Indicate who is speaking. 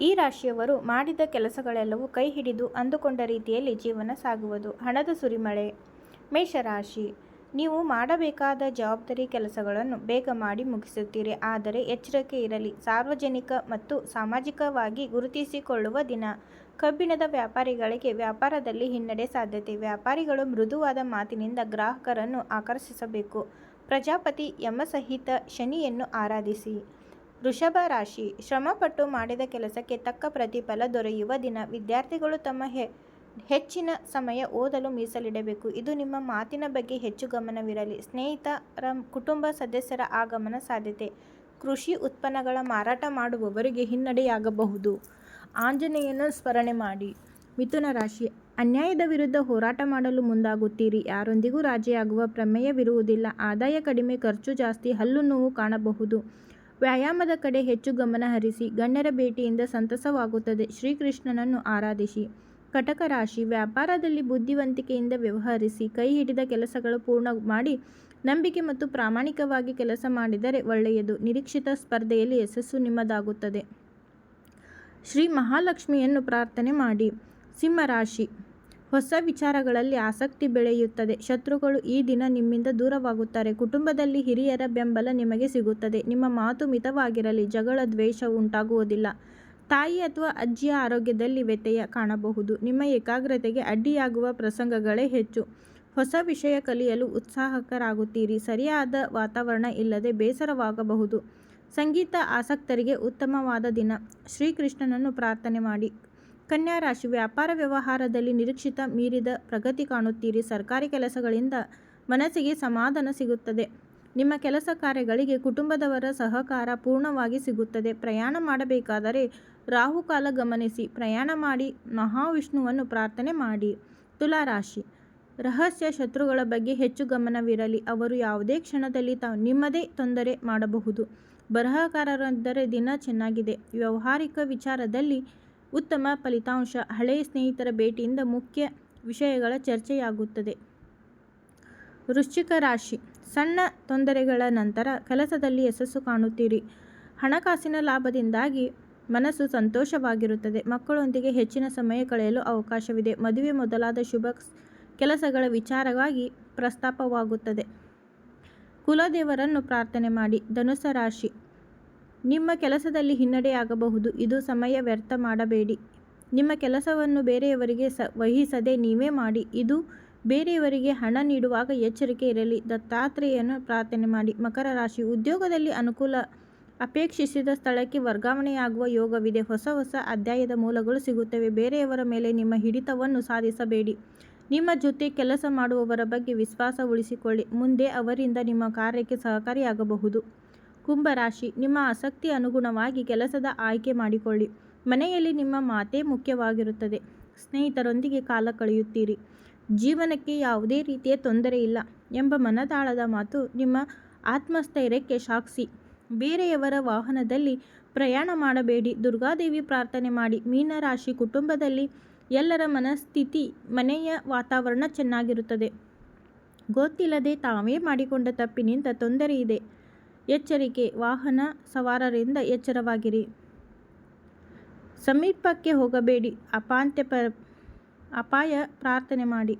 Speaker 1: ಈ ರಾಶಿಯವರು ಮಾಡಿದ ಕೆಲಸಗಳೆಲ್ಲವೂ ಕೈ ಹಿಡಿದು ಅಂದುಕೊಂಡ ರೀತಿಯಲ್ಲಿ ಜೀವನ ಸಾಗುವುದು. ಹಣದ ಸುರಿಮಳೆ. ಮೇಷರಾಶಿ. ನೀವು ಮಾಡಬೇಕಾದ ಜವಾಬ್ದಾರಿ ಕೆಲಸಗಳನ್ನು ಬೇಗ ಮಾಡಿ ಮುಗಿಸುತ್ತೀರಿ. ಆದರೆ ಎಚ್ಚರಿಕೆ ಇರಲಿ. ಸಾರ್ವಜನಿಕ ಮತ್ತು ಸಾಮಾಜಿಕವಾಗಿ ಗುರುತಿಸಿಕೊಳ್ಳುವ ದಿನ. ಕಬ್ಬಿಣದ ವ್ಯಾಪಾರಿಗಳಿಗೆ ವ್ಯಾಪಾರದಲ್ಲಿ ಹಿನ್ನಡೆ ಸಾಧ್ಯತೆ. ವ್ಯಾಪಾರಿಗಳು ಮೃದುವಾದ ಮಾತಿನಿಂದ ಗ್ರಾಹಕರನ್ನು ಆಕರ್ಷಿಸಬೇಕು. ಪ್ರಜಾಪತಿ ಯಮಸಹಿತ ಶನಿಯನ್ನು ಆರಾಧಿಸಿ. ವೃಷಭ ರಾಶಿ. ಶ್ರಮಪಟ್ಟು ಮಾಡಿದ ಕೆಲಸಕ್ಕೆ ತಕ್ಕ ಪ್ರತಿಫಲ ದೊರೆಯುವ ದಿನ. ವಿದ್ಯಾರ್ಥಿಗಳು ತಮ್ಮ ಹೆ, ಹೆಚ್ಚಿನ ಸಮಯ ಓದಲು ಮೀಸಲಿಡಬೇಕು. ಇದು ನಿಮ್ಮ ಮಾತಿನ ಬಗ್ಗೆ ಹೆಚ್ಚು ಗಮನವಿರಲಿ. ಸ್ನೇಹಿತರ ಕುಟುಂಬ ಸದಸ್ಯರ ಆಗಮನ ಸಾಧ್ಯತೆ. ಕೃಷಿ ಉತ್ಪನ್ನಗಳ ಮಾರಾಟ ಮಾಡುವವರಿಗೆ ಹಿನ್ನಡೆಯಾಗಬಹುದು. ಆಂಜನೇಯನ ಸ್ಮರಣೆ ಮಾಡಿ. ಮಿಥುನ ರಾಶಿ. ಅನ್ಯಾಯದ ವಿರುದ್ಧ ಹೋರಾಟ ಮಾಡಲು ಮುಂದಾಗುತ್ತೀರಿ. ಯಾರೊಂದಿಗೂ ರಾಜಿಯಾಗುವ ಪ್ರಮೇಯವಿರುವುದಿಲ್ಲ. ಆದಾಯ ಕಡಿಮೆ, ಖರ್ಚು ಜಾಸ್ತಿ ಹಲ್ಲು ನೋವು ಕಾಣಬಹುದು. ವ್ಯಾಯಾಮದ ಕಡೆ ಹೆಚ್ಚು ಗಮನ ಹರಿಸಿ ಗಣ್ಯರ ಭೇಟಿಯಿಂದ ಸಂತಸವಾಗುತ್ತದೆ. ಶ್ರೀಕೃಷ್ಣನನ್ನು ಆರಾಧಿಸಿ. ಕಟಕ ರಾಶಿ ವ್ಯಾಪಾರದಲ್ಲಿ ಬುದ್ಧಿವಂತಿಕೆಯಿಂದ ವ್ಯವಹರಿಸಿ, ಕೈ ಹಿಡಿದ ಕೆಲಸಗಳು ಪೂರ್ಣ ಮಾಡಿ, ನಂಬಿಕೆ ಮತ್ತು ಪ್ರಾಮಾಣಿಕವಾಗಿ ಕೆಲಸ ಮಾಡಿದರೆ ಒಳ್ಳೆಯದು. ನಿರೀಕ್ಷಿತ ಸ್ಪರ್ಧೆಯಲ್ಲಿ ಯಶಸ್ಸು ನಿಮ್ಮದಾಗುತ್ತದೆ. ಶ್ರೀ ಮಹಾಲಕ್ಷ್ಮಿಯನ್ನು ಪ್ರಾರ್ಥನೆ ಮಾಡಿ. ಸಿಂಹರಾಶಿ ಹೊಸ ವಿಚಾರಗಳಲ್ಲಿ ಆಸಕ್ತಿ ಬೆಳೆಯುತ್ತದೆ. ಶತ್ರುಗಳು ಈ ದಿನ ನಿಮ್ಮಿಂದ ದೂರವಾಗುತ್ತಾರೆ. ಕುಟುಂಬದಲ್ಲಿ ಹಿರಿಯರ ಬೆಂಬಲ ನಿಮಗೆ ಸಿಗುತ್ತದೆ. ನಿಮ್ಮ ಮಾತು ಮಿತವಾಗಿರಲಿ. ಜಗಳ, ದ್ವೇಷ ಉಂಟಾಗುವುದಿಲ್ಲ. ತಾಯಿ ಅಥವಾ ಅಜ್ಜಿಯ ಆರೋಗ್ಯದಲ್ಲಿ ವ್ಯತ್ಯಯ ಕಾಣಬಹುದು. ನಿಮ್ಮ ಏಕಾಗ್ರತೆಗೆ ಅಡ್ಡಿಯಾಗುವ ಪ್ರಸಂಗಗಳೇ ಹೆಚ್ಚು. ಹೊಸ ವಿಷಯ ಕಲಿಯಲು ಉತ್ಸಾಹಕರಾಗುತ್ತೀರಿ. ಸರಿಯಾದ ವಾತಾವರಣ ಇಲ್ಲದೆ ಬೇಸರವಾಗಬಹುದು. ಸಂಗೀತ ಆಸಕ್ತರಿಗೆ ಉತ್ತಮವಾದ ದಿನ. ಶ್ರೀಕೃಷ್ಣನನ್ನು ಪ್ರಾರ್ಥನೆ ಮಾಡಿ. ಕನ್ಯಾ ರಾಶಿ ವ್ಯಾಪಾರ ವ್ಯವಹಾರದಲ್ಲಿ ನಿರೀಕ್ಷಿತ ಮೀರಿದ ಪ್ರಗತಿ ಕಾಣುತ್ತೀರಿ. ಸರ್ಕಾರಿ ಕೆಲಸಗಳಿಂದ ಮನಸ್ಸಿಗೆ ಸಮಾಧಾನ ಸಿಗುತ್ತದೆ. ನಿಮ್ಮ ಕೆಲಸ ಕಾರ್ಯಗಳಿಗೆ ಕುಟುಂಬದವರ ಸಹಕಾರ ಪೂರ್ಣವಾಗಿ ಸಿಗುತ್ತದೆ. ಪ್ರಯಾಣ ಮಾಡಬೇಕಾದರೆ ರಾಹುಕಾಲ ಗಮನಿಸಿ. ಪ್ರಯಾಣ ಮಾಡಿ ಮಹಾವಿಷ್ಣುವನ್ನು ಪ್ರಾರ್ಥನೆ ಮಾಡಿ. ತುಲಾರಾಶಿ ರಹಸ್ಯ ಶತ್ರುಗಳ ಬಗ್ಗೆ ಹೆಚ್ಚು ಗಮನವಿರಲಿ. ಅವರು ಯಾವುದೇ ಕ್ಷಣದಲ್ಲಿ ತಾವು ನಿಮ್ಮದೇ ತೊಂದರೆ ಮಾಡಬಹುದು. ಬರಹಗಾರರೆಂದರೆ ದಿನ ಚೆನ್ನಾಗಿದೆ. ವ್ಯಾವಹಾರಿಕ ವಿಚಾರದಲ್ಲಿ ಉತ್ತಮ ಫಲಿತಾಂಶ ಹಳೆಯ ಸ್ನೇಹಿತರ ಭೇಟಿಯಿಂದ ಮುಖ್ಯ ವಿಷಯಗಳ ಚರ್ಚೆಯಾಗುತ್ತದೆ. ವೃಶ್ಚಿಕ ರಾಶಿ. ಸಣ್ಣ ತೊಂದರೆಗಳ ನಂತರ ಕೆಲಸದಲ್ಲಿ ಯಶಸ್ಸು ಕಾಣುತ್ತೀರಿ. ಹಣಕಾಸಿನ ಲಾಭದಿಂದಾಗಿ ಮನಸ್ಸು ಸಂತೋಷವಾಗಿರುತ್ತದೆ. ಮಕ್ಕಳೊಂದಿಗೆ ಹೆಚ್ಚಿನ ಸಮಯ ಕಳೆಯಲು ಅವಕಾಶವಿದೆ. ಮದುವೆ ಮೊದಲಾದ ಶುಭ ಕೆಲಸಗಳ ವಿಚಾರವಾಗಿ ಪ್ರಸ್ತಾಪವಾಗುತ್ತದೆ. ಕುಲದೇವರನ್ನು ಪ್ರಾರ್ಥನೆ ಮಾಡಿ. ಧನುಸ ರಾಶಿ. ನಿಮ್ಮ ಕೆಲಸದಲ್ಲಿ ಹಿನ್ನಡೆಯಾಗಬಹುದು ಇದು ಸಮಯ ವ್ಯರ್ಥ ಮಾಡಬೇಡಿ. ನಿಮ್ಮ ಕೆಲಸವನ್ನು ಬೇರೆಯವರಿಗೆ ಸ, ವಹಿಸದೆ ನೀವೇ ಮಾಡಿ. ಇದು ಬೇರೆಯವರಿಗೆ ಹಣ ನೀಡುವಾಗ ಎಚ್ಚರಿಕೆ ಇರಲಿ. ದತ್ತಾತ್ರೇಯನ ಪ್ರಾರ್ಥನೆ ಮಾಡಿ. ಮಕರ ರಾಶಿ ಉದ್ಯೋಗದಲ್ಲಿ ಅನುಕೂಲ ಅಪೇಕ್ಷಿಸಿದ ಸ್ಥಳಕ್ಕೆ ವರ್ಗಾವಣೆಯಾಗುವ ಯೋಗವಿದೆ. ಹೊಸ ಹೊಸ ಅಧ್ಯಾಯದ ಮೂಲಗಳು ಸಿಗುತ್ತವೆ. ಬೇರೆಯವರ ಮೇಲೆ ನಿಮ್ಮ ಹಿಡಿತವನ್ನು ಸಾಧಿಸಬೇಡಿ. ನಿಮ್ಮ ಜೊತೆ ಕೆಲಸ ಮಾಡುವವರ ಬಗ್ಗೆ ವಿಶ್ವಾಸ ಉಳಿಸಿಕೊಳ್ಳಿ. ಮುಂದೆ ಅವರಿಂದ ನಿಮ್ಮ ಕಾರ್ಯಕ್ಕೆ ಸಹಕಾರಿಯಾಗಬಹುದು. ಕುಂಭರಾಶಿ, ನಿಮ್ಮ ಆಸಕ್ತಿ ಅನುಗುಣವಾಗಿ ಕೆಲಸದ ಆಯ್ಕೆ ಮಾಡಿಕೊಳ್ಳಿ. ಮನೆಯಲ್ಲಿ ನಿಮ್ಮ ಮಾತೇ ಮುಖ್ಯವಾಗಿರುತ್ತದೆ. ಸ್ನೇಹಿತರೊಂದಿಗೆ ಕಾಲ ಕಳೆಯುತ್ತೀರಿ. ಜೀವನಕ್ಕೆ ಯಾವುದೇ ರೀತಿಯ ತೊಂದರೆ ಇಲ್ಲ ಎಂಬ ಮನದಾಳದ ಮಾತು ನಿಮ್ಮ ಆತ್ಮಸ್ಥೈರ್ಯಕ್ಕೆ ಸಾಕ್ಷಿ. ಬೇರೆಯವರ ವಾಹನದಲ್ಲಿ ಪ್ರಯಾಣ ಮಾಡಬೇಡಿ, ದುರ್ಗಾದೇವಿ ಪ್ರಾರ್ಥನೆ ಮಾಡಿ. ಮೀನರಾಶಿ ಕುಟುಂಬದಲ್ಲಿ ಎಲ್ಲರ ಮನಸ್ಥಿತಿ, ಮನೆಯ ವಾತಾವರಣ ಚೆನ್ನಾಗಿರುತ್ತದೆ. ಗೊತ್ತಿಲ್ಲದೆ ತಾವೇ ಮಾಡಿಕೊಂಡ ತಪ್ಪಿನಿಂದ ತೊಂದರೆ ಇದೆ. ಎಚ್ಚರಿಕೆ ವಾಹನ ಸವಾರರಿಂದ ಎಚ್ಚರವಾಗಿರಿ. ಸಮೀಪಕ್ಕೆ ಹೋಗಬೇಡಿ. ಅಪಾಂತ್ಯ ಪ ಅಪಾಯ ಪ್ರಾರ್ಥನೆ ಮಾಡಿ.